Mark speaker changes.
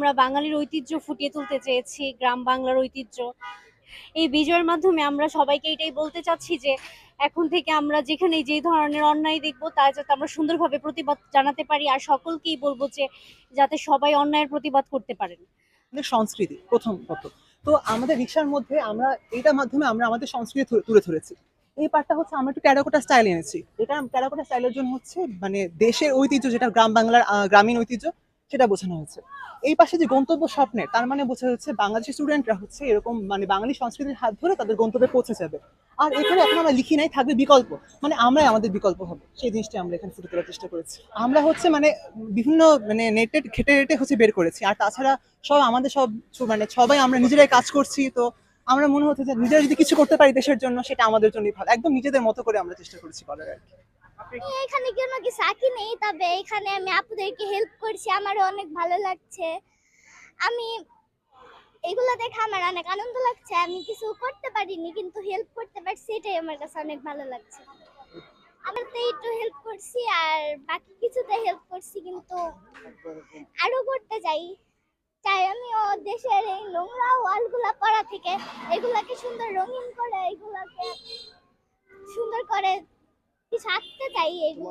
Speaker 1: আমরা বাঙালির ঐতিহ্য ফুটিয়ে তুলতে চেয়েছি, গ্রাম বাংলার ঐতিহ্য। এই বিজয়ের মাধ্যমে আমরা সবাইকে এটাই বলতে চাচ্ছি যে, এখন থেকে আমরা যেখানে যে ধরনের অন্যায় দেখব, তা যাতে আমরা সুন্দরভাবে প্রতিবাদ জানাতে পারি, আর সকলকেই বলব যে, যাতে সবাই অন্যায়ের প্রতিবাদ করতে পারেন।
Speaker 2: সংস্কৃতি, প্রথম কত তো আমাদের রিক্সার মধ্যে আমরা, এইটার মাধ্যমে আমরা আমাদের সংস্কৃতি তুলে- ধরেছি। এই পার্টটা হচ্ছে আমরা একটু টেরাকোটা স্টাইল এনেছি। এটা টেরাকোটা স্টাইলের জন্য হচ্ছে মানে দেশের ঐতিহ্য, যেটা গ্রাম বাংলার গ্রামীণ ঐতিহ্য সেটা বোঝানো হয়েছে। এই পাশে যে গন্তব্য স্বপ্নের, তার মানে বোঝা যাচ্ছে বাংলাদেশের স্টুডেন্টরা হচ্ছে এরকম মানে বাঙালি সংস্কৃতির হাত ধরে তাদের গন্তব্যে পৌঁছে যাবে। আর এখানে এখন আমরা লিখি নাই, থাকবে বিকল্প। মানে আমরাই আমাদের বিকল্প হবে। সেই জিনিসটা আমরা এখানে ফুটে তোলার চেষ্টা করেছি। আমরা হচ্ছে মানে বিভিন্ন মানে নেটে ঘেটে ঘেটে হচ্ছে বের করেছি। আর তাছাড়া সব আমাদের সব মানে সবাই আমরা নিজেরাই কাজ করছি। তো আমরা মনে হচ্ছে যে নিজেরা যদি কিছু করতে পারি দেশের জন্য, সেটা আমাদের জন্যই ভালো। একদম নিজেদের মতো করে আমরা চেষ্টা করেছি করার আর কি।
Speaker 3: এখানে কোনো কিছু আঁকি নেই, তবে এখানে আমি আপুদেরকে হেল্প করছি। আমারও অনেক ভালো লাগছে। আমি এগুলো দেখে আমার অনেক আনন্দ লাগছে। আমি কিছু করতে পারিনি, কিন্তু হেল্প করতে পারছি। এটাই আমার কাছে অনেক ভালো লাগছে। আমি তো একটু হেল্প করছি আর বাকি কিছুতে হেল্প করছি, কিন্তু আরও করতে চাই। চাই আমিও দেশের এই নোংরা ওয়ালগুলা পড়া থেকে এগুলাকে সুন্দর রঙিন করে, এগুলাকে সুন্দর করে কিছু আঁকতে চাই এগুলো